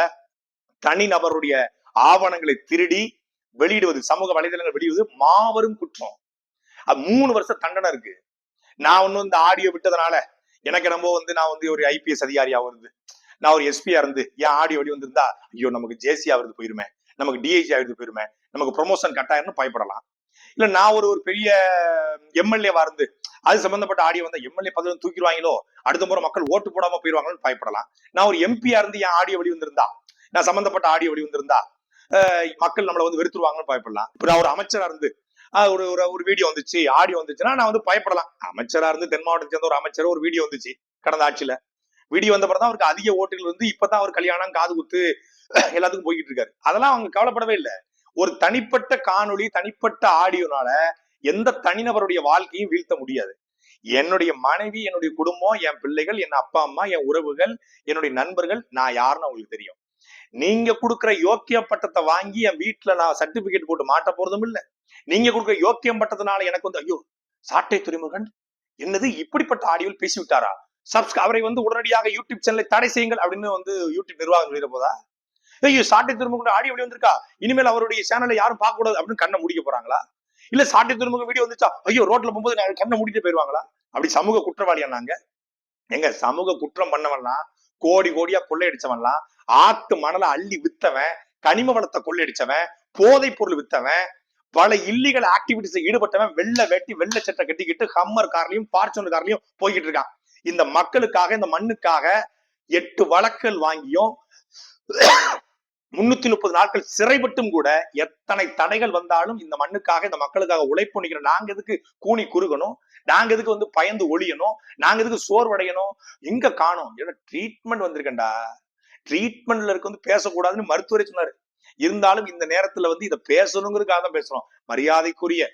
தனிநபருடைய ஆவணங்களை திருடி வெளியிடுவது சமூக வலைதளங்கள் வெளியிடுவது மாபெரும் குற்றம். அது மூணு வருஷம் தண்டனை இருக்கு. நான் ஒன்னும் இந்த ஆடியோ விட்டதுனால எனக்கு என்னமோ வந்து நான் வந்து ஒரு ஐபிஎஸ் அதிகாரியா வருது. நான் ஒரு எஸ்பியா இருந்து என் ஆடியோ வெளி வந்திருந்தா ஐயோ நமக்கு ஜேசி ஆகுறது போயிருமே. நமக்கு டிஐஜி ஆகுறது போயிருமே. நமக்கு ப்ரொமோஷன் கட்டாயம்னு பயப்படலாம். இல்ல நான் ஒரு ஒரு பெரிய எம்எல்ஏவா இருந்து அது சம்பந்தப்பட்ட ஆடியோ வந்தா எம்எல்ஏ பதவி தூக்கிடுவாங்களோ அடுத்த முறை மக்கள் ஓட்டு போடாம போயிருவாங்களோன்னு பயப்படலாம். நான் ஒரு எம்பியா இருந்து என் ஆடியோ வெளி வந்திருந்தா நான் சம்பந்தப்பட்ட ஆடியோ வெளி வந்திருந்தா மக்கள் நம்மளை வந்து வெறுத்துருவாங்கன்னு பயப்படலாம். இப்போ நான் ஒரு அமைச்சரா இருந்து ஒரு ஒரு ஒரு வீடியோ வந்துச்சு ஆடியோ வந்துச்சுன்னா நான் வந்து பயப்படலாம். அமைச்சரா இருந்து தென் மாவட்டத்தை சேர்ந்த ஒரு அமைச்சர் ஒரு வீடியோ வந்துச்சு கடந்த ஆட்சியில. வீடியோ வந்த தான் அவருக்கு அதிக ஓட்டுகள் வந்து இப்பதான் அவர் கல்யாணம் காது குத்து எல்லாத்துக்கும் போய்கிட்டு இருக்காரு. அதெல்லாம் அவங்க கவலைப்படவே இல்லை. ஒரு தனிப்பட்ட காணொளி தனிப்பட்ட ஆடியோனால எந்த தனிநபருடைய வாழ்க்கையும் வீழ்த்த முடியாது. என்னுடைய மனைவி என்னுடைய குடும்பம் என் பிள்ளைகள் என் அப்பா அம்மா என் உறவுகள் என்னுடைய நண்பர்கள் நான் யாருன்னு அவங்களுக்கு தெரியும். நீங்க கொடுக்குற யோக்கிய பட்டத்தை வாங்கி என் வீட்டுல நான் சர்டிபிகேட் போட்டு மாட்ட போறதும் இல்ல. நீங்க கொடுக்குற யோக்கியம் பட்டத்தினால எனக்கு வந்து ஐயோ சாட்டை துறைமுகன் என்னது இப்படிப்பட்ட ஆடியோவில் பேசிவிட்டாரா? சப்ஸ்க அவரை வந்து உடனடியாக யூடியூப் சேனலை தடை செய்யுங்கள் அப்படின்னு வந்து யூடியூப் நிர்வாகம் சொல்லிட போதா? ஐயோ சாட்டை துறைமுகம் ஆடியோ வெளியே வந்திருக்கா? இனிமேல் அவருடைய சேனலை யாரும் பார்க்க கூடாது அப்படின்னு கண்ணை முடிக்க போறாங்களா? இல்ல சாட்டை துறைமுகம் வீடியோ வந்துச்சா? ஐயோ ரோட்ல போகும்போது கண்ணை மூடிட்டு போயிருவாங்களா? அப்படி சமூக குற்றவாளியா நாங்க? எங்க சமூக குற்றம் பண்ணவன்னா கோடி கோடியா கொள்ளையடிச்சவன்லாம் ஆத்து மணலை அள்ளி வித்தவன் கனிம வளத்தை கொள்ளையடிச்சவன் போதைப் பொருள் வித்தவன் பல இல்லீகல் ஆக்டிவிட்டிஸ்ல ஈடுபட்டவன் வெள்ளை வெட்டி வெள்ளை சட்டை கட்டிக்கிட்டு ஹம்மர் கார்லயும் பார்ச்சூனர் கார்லயும் போய்கிட்டு இருக்கான். இந்த மக்களுக்காக இந்த மண்ணுக்காக எட்டு வழக்குகள் வாங்கியும் முன்னூத்தி முப்பது நாட்கள் சிறைப்பட்டும் கூட எத்தனை தடைகள் வந்தாலும் இந்த மண்ணுக்காக இந்த மக்களுக்காக உழைப்பு நிற்கிறோம் நாங்க எதுக்கு கூனி குறுகணும்? நாங்க எதுக்கு வந்து பயந்து ஒழியணும்? நாங்க எதுக்கு சோர்வடையணும்? எங்க காணோம்? ஏன்னா ட்ரீட்மெண்ட் வந்திருக்கேன்டா. ட்ரீட்மெண்ட்ல இருக்க வந்து பேசக்கூடாதுன்னு மருத்துவரை சொன்னாரு. இருந்தாலும் இந்த நேரத்துல வந்து இதை பேசணுங்கிறதுக்காக தான் பேசுறோம். மரியாதைக்குரிய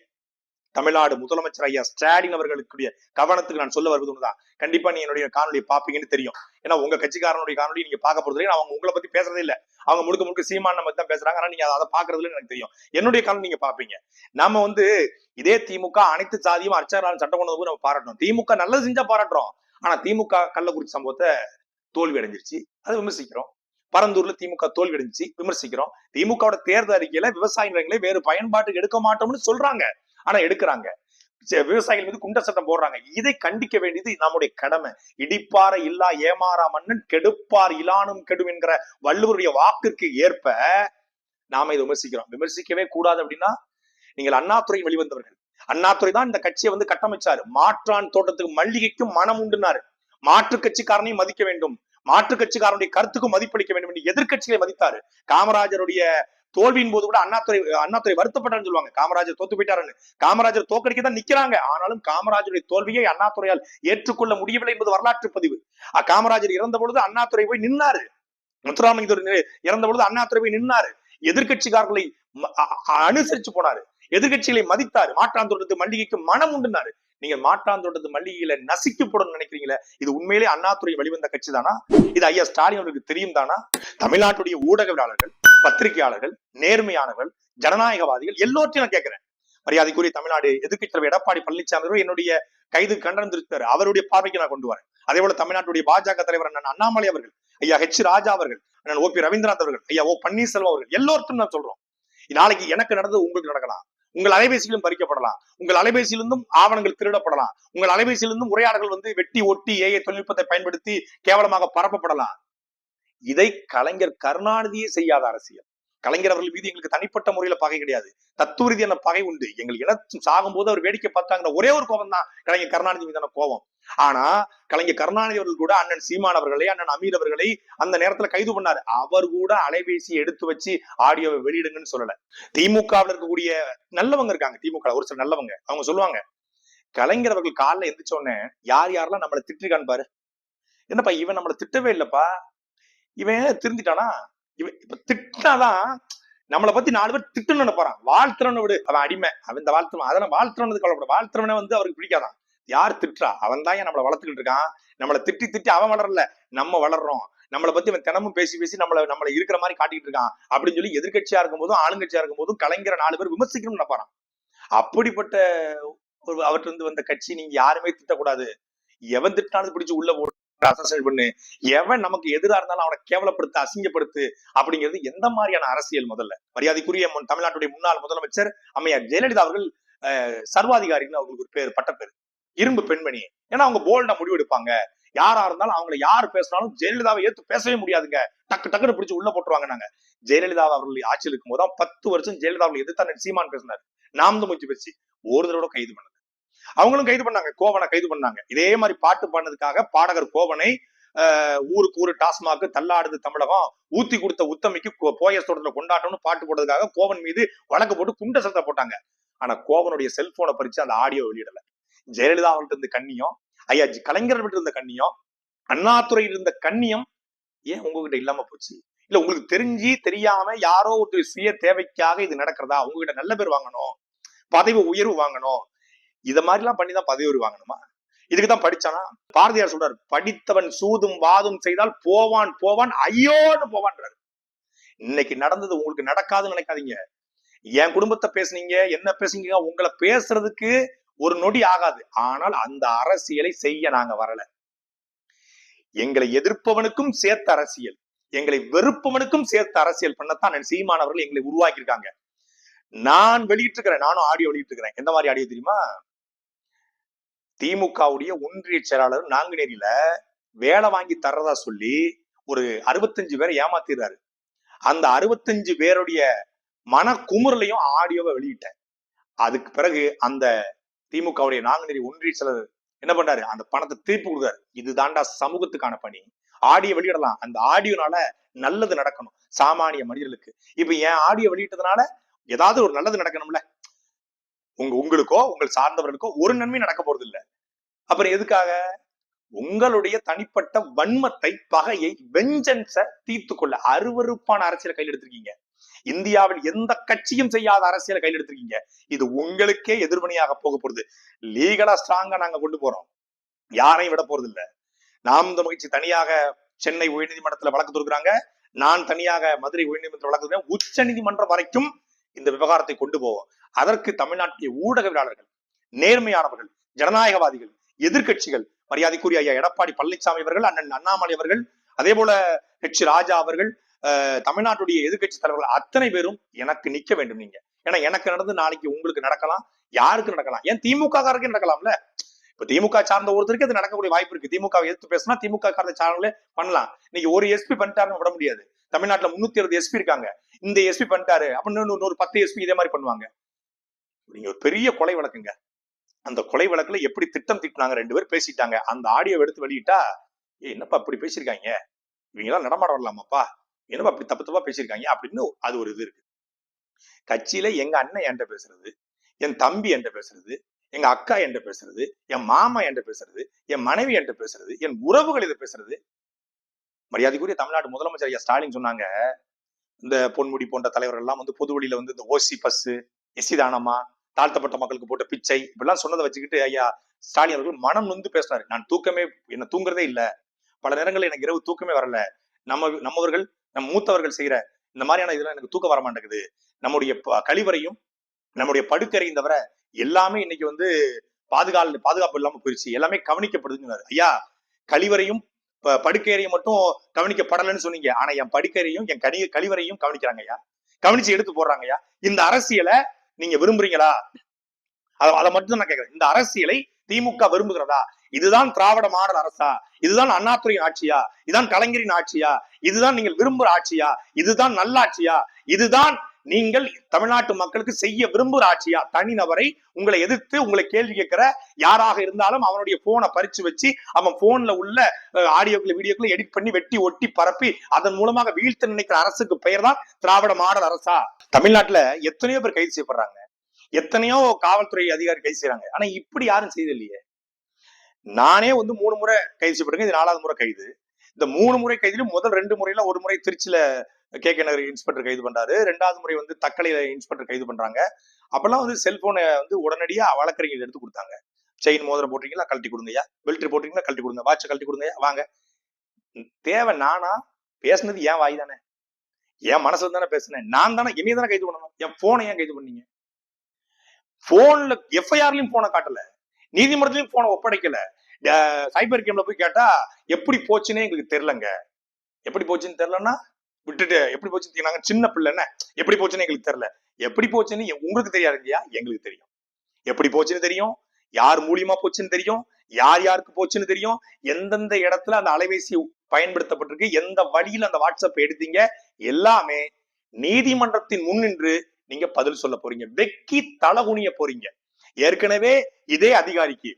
தமிழ்நாடு முதலமைச்சர் ஐயா ஸ்டாலின் அவர்களுக்குரிய கவனத்துக்கு நான் சொல்ல வருவது ஒண்ணுதான். கண்டிப்பா நீ என்னுடைய காணொலியை பாப்பீங்கன்னு தெரியும். ஏன்னா உங்க கட்சிக்காரனுடைய காணொலி நீங்க பார்க்க போறது இல்லை அவங்க உங்களை பத்தி பேசுறதே இல்ல. அவங்க முழுக்க முழுக்க சீமான பத்தி தான் பேசுறாங்க. ஆனா நீங்க அதை பாக்குறதுல எனக்கு தெரியும். என்னுடைய காணொலி நீங்க பாப்பீங்க நம்ம வந்து இதே திமுக அனைத்து சாதியும் அர்ச்சகராலும் சட்டம் கொண்டு வந்து நம்ம பாராட்டணும் திமுக நல்லது செஞ்சா பாராட்டுறோம். ஆனா திமுக கள்ளக்குறிச்சி சம்பவத்தை தோல்வி அடைஞ்சிருச்சு. அதை விமர்சிக்கிறோம். பரந்தூர்ல திமுக தோல்வி அடைஞ்சிச்சு. விமர்சிக்கிறோம். திமுகவோட தேர்தல் அறிக்கையில விவசாய நிலங்களை வேறு பயன்பாட்டுக்கு எடுக்க மாட்டோம்னு சொல்றாங்க. ஆனா எடுக்கிறாங்க. விவசாயிகள் மீது குண்ட சட்டம் போடுறாங்க. இதை கண்டிக்க வேண்டியது நம்முடைய கடமை. இடிப்பார இல்லா ஏமாறா மன்னன் கெடுப்பார் இலானும் கெடும் என்கிற வள்ளுவருடைய வாக்கிற்கு ஏற்ப நாம இதை விமர்சிக்கிறோம். விமர்சிக்கவே கூடாது அப்படின்னா நீங்கள் அண்ணாத்துறை வெளிவந்தவர்கள். அண்ணாத்துறை தான் இந்த கட்சியை வந்து கட்டமைச்சாரு. மாற்றான் தோட்டத்துக்கு மல்லிகைக்கும் மனம் உண்டுனாரு. மாற்று கட்சிக்காரனையும் மதிக்க வேண்டும். மாற்று கட்சிக்காரனுடைய கருத்துக்கும் மதிப்பளிக்க வேண்டும் என்று எதிர்கட்சிகளை மதித்தாரு. காமராஜருடைய தோல்வியின் போது கூட அண்ணாத்துறை அண்ணாத்துறை வருத்தப்பட்டான்னு சொல்லுவாங்க. காமராஜர் தோத்து போயிட்டாருன்னு. காமராஜர் தோக்கடிக்க தான் நிக்கிறாங்க. ஆனாலும் காமராஜருடைய தோல்வியை அண்ணாத்துறையால் ஏற்றுக்கொள்ள முடியவில்லை என்பது வரலாற்று பதிவு. காமராஜர் இறந்த பொழுது அண்ணாத்துறை போய் நின்னாரு. முத்துராமலிங்க இறந்த பொழுது அண்ணாத்துறை போய் நின்னாரு. எதிர்கட்சிக்காரர்களை அனுசரிச்சு போனாரு. எதிர்கட்சிகளை மதித்தாரு. மாற்றாந்தோட்டத்து மல்லிகைக்கு மனம் உண்டுனாரு. நீங்க மாற்றாந்தோட்டத்து மல்லிகையில நசிக்கப்படும் நினைக்கிறீங்களே? இது உண்மையிலே அண்ணாத்துறை வெளிவந்த கட்சி தானா இது ஐயா ஸ்டாலின் அவருக்கு தெரியும் தானா? தமிழ்நாட்டுடைய ஊடகவியலாளர்கள் பத்திரிகையாளர்கள் நேர்மையானவர்கள் ஜனநாயகவாதிகள் எல்லோற்றையும் நான் கேட்கிறேன். மரியாதைக்குரிய தமிழ்நாடு எதிர்க்கட்சி தலைவர் எடப்பாடி பழனிசாமி என்னுடைய கைது கண்டனம் அவருடைய பார்வைக்கு நான் கொண்டு வரேன். அதே போல தமிழ்நாட்டுடைய பாஜக தலைவர் அண்ணன் அண்ணாமலை அவர்கள் ஐயா ஹெச் ராஜா அவர்கள் அண்ணன் ஓ பி ரவீந்திரநாத் அவர்கள் ஐயா ஓ பன்னீர்செல்வம் அவர்கள் எல்லோருக்கும் நான் சொல்றோம். நாளைக்கு எனக்கு நடந்தது உங்களுக்கு நடக்கலாம். உங்கள் அலைபேசியிலும் பறிக்கப்படலாம். உங்கள் அலைபேசியிலிருந்தும் ஆவணங்கள் திருடப்படலாம். உங்கள் அலைபேசியிலிருந்தும் உரையாடல்கள் வந்து வெட்டி ஒட்டி ஏஐ தொழில்நுட்பத்தை பயன்படுத்தி கேவலமாக பரப்பப்படலாம். இதை கலைஞர் கருணாநிதியே செய்யாத அரசியல். கலைஞர் அவர்கள் மீது எங்களுக்கு தனிப்பட்ட முறையில பகை கிடையாது. தத்துவ ரீதியான பகை உண்டு. எங்கள் இனத்தும் சாகும் போது அவர் வேடிக்கை பார்த்தாங்கிற ஒரே ஒரு கோபம் தான் கலைஞர் கருணாநிதி மீதான கோபம். ஆனா கலைஞர் கருணாநிதி அவர்கள் கூட அண்ணன் சீமான் அவர்களை அண்ணன் அமீர் அவர்களை அந்த நேரத்துல கைது பண்ணாரு. அவர் கூட அலைபேசி எடுத்து வச்சு ஆடியோவை வெளியிடுங்கன்னு சொல்லல. திமுகவில் இருக்கக்கூடிய நல்லவங்க இருக்காங்க. திமுக ஒரு சில நல்லவங்க. அவங்க சொல்லுவாங்க கலைஞர் அவர்கள் காலைல எந்திரிச்ச உடனே யார் யாரெல்லாம் நம்மளை திட்டிருக்கான்னு பாரு. என்னப்பா இவன் நம்மளை திட்டவே இல்லப்பா. இவன் திருந்திட்டானா? இவன் இப்ப திட்டினாதான் நம்மளை பத்தி நாலு பேர் திட்டணும்னு நினைப்பான் வாழ்த்துறவனை விடு. அவன் அடிமை. அவன் இந்த வாழ்த்துவன் அதெல்லாம் வாழ்த்துறவனது கவலைப்பட வாழ்த்துறவனை வந்து அவருக்கு பிடிக்காதான். யார் திட்டுறா? அவன் தான் நம்மளை வளர்த்துக்கிட்டு இருக்கான்? நம்மளை திட்டி திட்டி அவன் வளரல. நம்ம வளர்றோம். நம்மளை பத்தி அவன் தினமும் பேசி பேசி நம்மளை நம்மளை இருக்கிற மாதிரி காட்டிட்டு இருக்கான் அப்படின்னு சொல்லி எதிர்க்கட்சியா இருக்கும் போதும் ஆளுங்கட்சியா இருக்கும் போதும் கலைஞரை நாலு பேர் விமர்சிக்கணும்னு நினைப்பாராம். அப்படிப்பட்ட ஒரு அவர்கிட்ட இருந்து வந்த கட்சி நீங்க யாருமே திட்டக்கூடாது. எவன் திட்டானது பிடிச்சு உள்ள போடு அசசைட் பண்ணு. எவன் நமக்கு எதிரா இருந்தாலும் அவனை கேவலப்படுத்து அசிங்கப்படுத்து அப்படிங்கிறது எந்த மாதிரியான அரசியல் முதல்ல? மரியாதைக்குரிய தமிழ்நாட்டுடைய முன்னாள் முதலமைச்சர் அம்மையார் ஜெயலலிதா அவர்கள் சர்வாதிகாரின்னு அவங்களுக்கு ஒரு பேர் பட்ட இரும்பு பெண்மணி. ஏன்னா அவங்க போல்டா முடிவெடுப்பாங்க யாரா இருந்தாலும் அவங்கள யார் பேசினாலும் ஜெயலலிதாவை ஏத்து பேசவே முடியாதுங்க. டக்கு டக்குன்னு பிடிச்சு உள்ள போட்டுருவாங்க நாங்க. ஜெயலலிதா அவர்கள் ஆட்சியில் இருக்கும் போது பத்து வருஷம் ஜெயலலிதா அவர்கள் எதிர்த்து சீமான் பேசினார். நாம் தான் மூச்சு பேசி ஒரு தடவை கைது பண்ணது அவங்களும் கைது பண்ணாங்க கோவனை கைது பண்ணாங்க. இதே மாதிரி பாட்டு பாடினதுக்காக பாடகர் கோவனை ஊருக்கு ஊரு டாஸ்மாக் தள்ளாடுது தமிழகம் ஊத்தி கொடுத்த உத்தமிக்கு போயஸ் தொடர்ந்து கொண்டாட்டம்னு பாட்டு போட்டதுக்காக கோவன் மீது வழக்கு போட்டு குண்ட சத்தம் போட்டாங்க. ஆனா கோவனுடைய செல்போனை பறிச்சு அந்த ஆடியோ வெளியிடல. ஜெயலலிதா அவர்கிட்ட இருந்த கண்ணியம் ஐயா ஜி- கலைஞர் விட்டு இருந்த கண்ணியம் அண்ணாதுறையில் இருந்த கண்ணியம் ஏன் உங்ககிட்ட இல்லாம போச்சு? இல்ல உங்களுக்கு தெரிஞ்சு தெரியாம யாரோ ஒரு சுய தேவைக்காக இது நடக்கிறதா? உங்ககிட்ட நல்ல பேர் வாங்கணும் பதவி உயர்வு வாங்கணும் இத மாதிரி எல்லாம் பண்ணி தான் பதவி வாங்கணுமா? இதுக்கு தான் படிச்சானா? பாரதியார் சொல்றாரு படித்தவன் சூதும் வாதும் செய்தால் போவான் போவான் ஐயோன்னு போவான்றாரு. இன்னைக்கு நடந்தது உங்களுக்கு நடக்காதுன்னு நினைக்காதீங்க. என் குடும்பத்தை பேசுனீங்க என்ன பேசுனீங்க உங்களை பேசுறதுக்கு ஒரு நொடி ஆகாது. ஆனால் அந்த அரசியலை செய்ய நாங்க வரல. எங்களை எதிர்ப்பவனுக்கும் சேர்த்த அரசியல் எங்களை வெறுப்பவனுக்கும் சேர்த்த அரசியல் பண்ணத்தான் சீமானவர்கள் எங்களை உருவாக்கி இருக்காங்க நான் வெளியிட்டிருக்கிறேன் நானும் ஆடியோ வெளியிட்டு இருக்கிறேன் எந்த மாதிரி ஆடியோ தெரியுமா? திமுகவுடைய ஒன்றிய செயலாளர் நாங்குநேரியில வேலை வாங்கி தர்றதா சொல்லி ஒரு அறுபத்தஞ்சு பேரை ஏமாத்திடுறாரு. அந்த அறுபத்தஞ்சு பேருடைய மன குமுறலையும் ஆடியோவை வெளியிட்டேன். அதுக்கு பிறகு அந்த திமுகவுடைய நாங்குநேரி ஒன்றிய செயலர் என்ன பண்றாரு? அந்த பணத்தை திருப்பி கொடுக்குறாரு. இதுதான்டா சமூகத்துக்கான பணி. ஆடியோ வெளியிடலாம். அந்த ஆடியோனால நல்லது நடக்கணும். சாமானிய மனிதர்களுக்கு. இப்ப என் ஆடியோ வெளியிட்டதுனால ஏதாவது ஒரு நல்லது நடக்கணும்ல? உங்க உங்களுக்கோ உங்கள் சார்ந்தவர்களுக்கோ ஒரு நன்மை நடக்க போறது இல்ல அப்புறம் எதுக்காக? உங்களுடைய தனிப்பட்ட வன்மத்தை பகையை வெஞ்சன்ஸ தீர்த்து கொள்ள அருவருப்பான அரசியலை கையில் எடுத்திருக்கீங்க. இந்தியாவில் எந்த கட்சியும் செய்யாத அரசியலை கையில் எடுத்திருக்கீங்க. இது உங்களுக்கே எதிர்மணியாக போக போறது. லீகலா ஸ்ட்ராங்கா நாங்க கொண்டு போறோம். யாரையும் விட போறது இல்ல நாம் இந்த மகிழ்ச்சி தனியாக சென்னை உயர்நீதிமன்றத்துல வழக்கு தொடுக்கிறாங்க. நான் தனியாக மதுரை உயர்நீதிமன்றத்தில் வழக்கு உச்ச நீதிமன்றம் வரைக்கும் இந்த விவகாரத்தை கொண்டு போவோம். அதற்கு தமிழ்நாட்டிய ஊடகவியலாளர்கள் நேர்மையானவர்கள் ஜனநாயகவாதிகள் எதிர்க்கட்சிகள் மரியாதைக்குரிய ஐயா எடப்பாடி பழனிசாமி அவர்கள் அண்ணன் அண்ணாமலை அவர்கள் அதே போல ஹெச் ராஜா அவர்கள் அஹ், தமிழ்நாட்டுடைய எதிர்கட்சி தலைவர்கள் அத்தனை பேரும் எனக்கு நிக்க வேண்டும் நீங்க. ஏன்னா எனக்கு நடந்து நாளைக்கு உங்களுக்கு நடக்கலாம் யாருக்கு நடக்கலாம்? ஏன் திமுக காரருக்கு நடக்கலாம்ல? இப்ப திமுக சார்ந்த ஒருத்தருக்கு அது நடக்கக்கூடிய வாய்ப்பு இருக்கு. திமுக எடுத்து எதிர்த்து பேசினா திமுக காரத்தை சார்ந்தே பண்ணலாம். இன்னைக்கு ஒரு எஸ்பி பண்ணிட்டாருன்னு விட முடியாது. தமிழ்நாட்டுல முன்னூத்தி அறுபது எஸ்பி இருக்காங்க. இந்த எஸ்பி பண்ணிட்டாரு. அப்படின்னு இன்னும் ஒரு பத்து எஸ்பி இதே மாதிரி பண்ணுவாங்க. நீங்க ஒரு பெரிய கொலை வழக்குங்க. அந்த கொலை வழக்குல எப்படி திட்டம் திட்டினாங்க ரெண்டு பேர் பேசிட்டாங்க. அந்த ஆடியோ எடுத்து வெளியிட்டா ஏ என்னப்பா இப்படி பேசியிருக்காங்க? இவங்க எல்லாம் நடமாட வரலாமாப்பா? என்னப்பா அப்படி தப்பு தப்பா பேசியிருக்காங்க? அப்படின்னு அது ஒரு இது இருக்கு. கட்சியில எங்க அண்ணன் என்கிட்ட பேசுறது என் தம்பி என்கிட்ட பேசுறது எங்க அக்கா என்கிட்ட பேசுறது என் மாமா என்கிட்ட பேசுறது என் மனைவி என்கிட்ட பேசுறது என் உறவுகள் இதை பேசுறது. மரியாதைக்குரிய தமிழ்நாடு முதலமைச்சர் ஐயா ஸ்டாலின் சொன்னாங்க இந்த பொன்முடி போன்ற தலைவர்கள் எல்லாம் வந்து பொது வழியில வந்து இந்த ஓசி பஸ் எஸ்சிதானமா தாழ்த்தப்பட்ட மக்களுக்கு போட்ட பிச்சை இப்படிலாம் சொன்னதை வச்சுக்கிட்டு ஐயா ஸ்டாலின் அவர்கள் மனம் நொந்து பேசினாரு. நான் தூக்கமே என்ன தூங்குறதே இல்லை. பல நேரங்களில் எனக்கு இரவு தூக்கமே வரல. நம்ம நம்மவர்கள் நம் மூத்தவர்கள் செய்யற இந்த மாதிரியான இதெல்லாம் எனக்கு தூக்கம் வர மாட்டேங்குது நம்முடைய கழிவறையும் நம்முடைய படுக்கறையும் தவிர எல்லாமே இன்னைக்கு வந்து பாதுகாப்பு பாதுகாப்பு இல்லாம போயிடுச்சு எல்லாமே கவனிக்கப்படுதுங்கிறாரு. ஐயா கழிவறையும் ப- படுக்கையறையும் மட்டும் கவனிக்கப்படலைன்னு சொன்னீங்க. ஆனா என் படுக்கறையும் என் கனி கழிவறையும் கவனிக்கிறாங்க ஐயா. கவனிச்சு எடுத்து போடுறாங்க ஐயா. இந்த அரசியலை நீங்க விரும்புறீங்களா? அத- அதை மட்டும் தான் நான் கேட்கிறேன் இந்த அரசியலை திமுக விரும்புகிறதா? இதுதான் திராவிட மாடல் அரசா? இதுதான் அண்ணாதுரையின் ஆட்சியா? இதுதான் கலைஞரின் ஆட்சியா? இதுதான் நீங்கள் விரும்புற ஆட்சியா? இதுதான் நல்லாட்சியா? இதுதான் நீங்கள் தமிழ்நாட்டு மக்களுக்கு செய்ய விரும்புகிற ஆட்சியா தனிநபரை உங்களை எதிர்த்து உங்களை கேள்வி கேட்கிற யாராக இருந்தாலும் அவனுடைய போனை பறிச்சு வச்சு அவன் போன்ல உள்ள ஆடியோக்களை வீடியோக்களை எடிட் பண்ணி வெட்டி ஒட்டி பரப்பி அதன் மூலமாக வீழ்த்த நினைக்கிற அரசுக்கு பெயர் தான் திராவிட மாடல் அரசா? தமிழ்நாட்டுல எத்தனையோ பேர் கைது செய்யப்படுறாங்க. எத்தனையோ காவல்துறை அதிகாரி கைது செய்யறாங்க. ஆனா இப்படி யாரும் செய்தில்லையே. நானே வந்து மூணு முறை கைது செய்யப்படுங்க இது நாலாவது முறை கைது. இந்த மூணு முறை கைதிலும் முதல் ரெண்டு முறையில ஒரு முறை திருச்சியில கே கே நகர் இன்ஸ்பெக்டர் கைது பண்றாரு. ரெண்டாவது முறை வந்து தக்கலையில இன்ஸ்பெக்டர் கைது பண்றாங்க. அப்பெல்லாம் வந்து செல்போனை வந்து உடனடியா வழக்கறிஞர் எடுத்து கொடுத்தாங்க. செயின் மோதிரம் போட்டீங்களா கழட்டி கொடுங்கய்யா. பெல்ட் போட்டீங்களா கழட்டி கொடுங்க. வாட்சை கழட்டி கொடுங்கய்யா. வாங்க. தேவை நானா? பேசுனது ஏன் வாய் தானே? என் மனசுல தானே பேசுனேன். நான் தானே இனிய தானே கைது பண்ணணும்? என் போனை ஏன் கைது பண்ணீங்க? போன்ல எஃப்ஐஆர்லயும் போனை காட்டல. நீதிமன்றத்திலயும் போனை ஒப்படைக்கல. சைபர் கேம்ல போய் கேட்டா எப்படி போச்சுன்னே எங்களுக்கு தெரியலங்க. எப்படி போச்சுன்னு தெரியலன்னா விட்டுட்டு எப்படி போச்சுன்னு நாங்க சின்ன பிள்ளைன்னு எப்படி போச்சுன்னு எங்களுக்கு தெரியல. எப்படி போச்சுன்னு உங்களுக்கு தெரியாது இல்லையா? எங்களுக்கு தெரியும். எப்படி போச்சுன்னு தெரியும்? யார் மூலியமா போச்சுன்னு தெரியும்? யார் யாருக்கு போச்சுன்னு தெரியும்? எந்தெந்த இடத்துல அந்த அலைபேசி பயன்படுத்தப்பட்டிருக்கு? எந்த வழியில அந்த வாட்ஸ்அப் எடுத்தீங்க? எல்லாமே நீதிமன்றத்தின் முன் நின்று நீங்க பதில் சொல்ல போறீங்க. வெக்கி தலகுனிய போறீங்க. ஏற்கனவே இதே அதிகாரிக்கு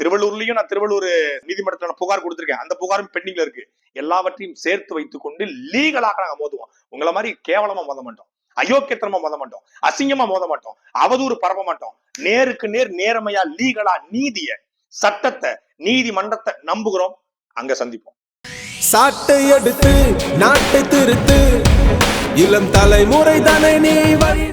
திருவள்ளூர்லயும் நான் திருவள்ளூர் நீதிமன்றத்தில் புகார் கொடுத்துருக்கேன். அந்த புகாரும் பெண்டிங்ல இருக்கு. எல்லாவற்றையும் சேர்த்து வைத்துக் கொண்டு லீகலாக நாங்க மோதுவோம். உங்களை மாதிரி கேவலமா மோத மாட்டோம். அயோக்கியத்தனமா மோத மாட்டோம். அசிங்கமா மோத மாட்டோம். அவதூறு பரப்ப மாட்டோம். நேருக்கு நேர் நேர்மையா லீகலா நீதிய சட்டத்தை நீதிமன்றத்தை நம்புகிறோம். அங்க சந்திப்போம். சாட்டை எடுத்து நாட்டை திருத்து. இளம் தலைமுறை தானே நீ